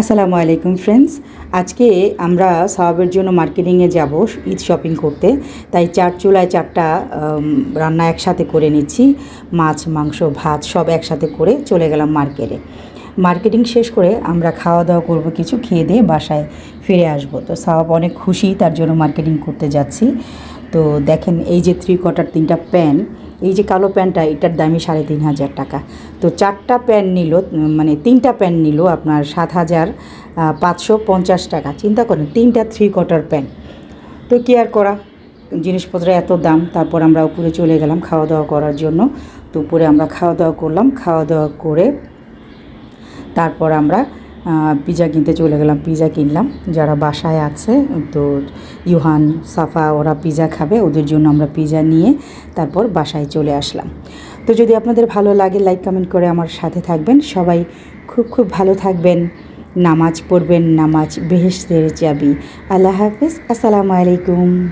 আসসালামু আলাইকুম ফ্রেন্ডস আজকে আমরা সাহাবের জন্য মার্কেটিংয়ে যাব, ঈদ শপিং করতে। তাই চার চুলায় চারটা রান্না একসাথে করে নিচ্ছি। মাছ, মাংস, ভাত সব একসাথে করে চলে গেলাম মার্কেটে মার্কেটিং শেষ করে আমরা খাওয়া দাওয়া করব কিছু, খেয়ে দিয়ে বাসায় ফিরে আসব। তো সাহাব অনেক খুশি, তার জন্য মার্কেটিং করতে যাচ্ছি। তো দেখেন এই যে থ্রি কোয়ার্টার তিনটা প্যান এই যে কালো প্যান্টটা, এটার দামই সাড়ে তিন হাজার টাকা। তো চারটা প্যান্ট নিল মানে তিনটা প্যান্ট নিল আপনার সাত হাজার পাঁচশো পঞ্চাশ টাকা। চিন্তা করেন, তিনটা থ্রি কোয়ার্টার প্যান্ট। তো কি আর করা? জিনিসপত্রের এত দাম, তারপর আমরা উপরে চলে গেলাম খাওয়া দাওয়া করার জন্য। তো উপরে আমরা খাওয়া দাওয়া করলাম খাওয়া দাওয়া করে তারপর আমরা পিজা কিনতে চলে গেলাম, পিজা কিনলাম। যারা বাসায় আছে, তো ইউহান, সাফা, ওরা পিজা খাবে, ওদের জন্য আমরা পিজা নিয়ে তারপর বাসায় চলে আসলাম। তো যদি আপনাদের ভালো লাগে লাইক কমেন্ট করে আমার সাথে থাকবেন। সবাই খুব খুব ভালো থাকবেন। নামাজ পড়বেন, নামাজ বেহেস্তের চাবি। আল্লাহ হাফিজ। আসসালামু আলাইকুম।